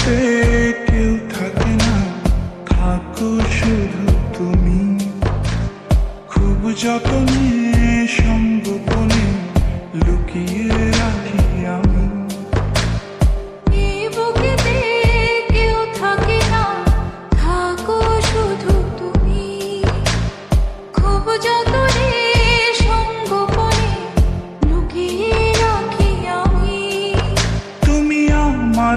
পাশে কেউ থাকে না। থাকো শুধু তুমি। খুব যত্নে সম্গোপনে লুকিয়ে রাখি আমি। আমার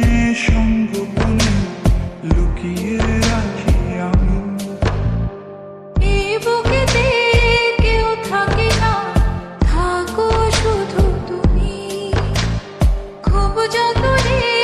তুলে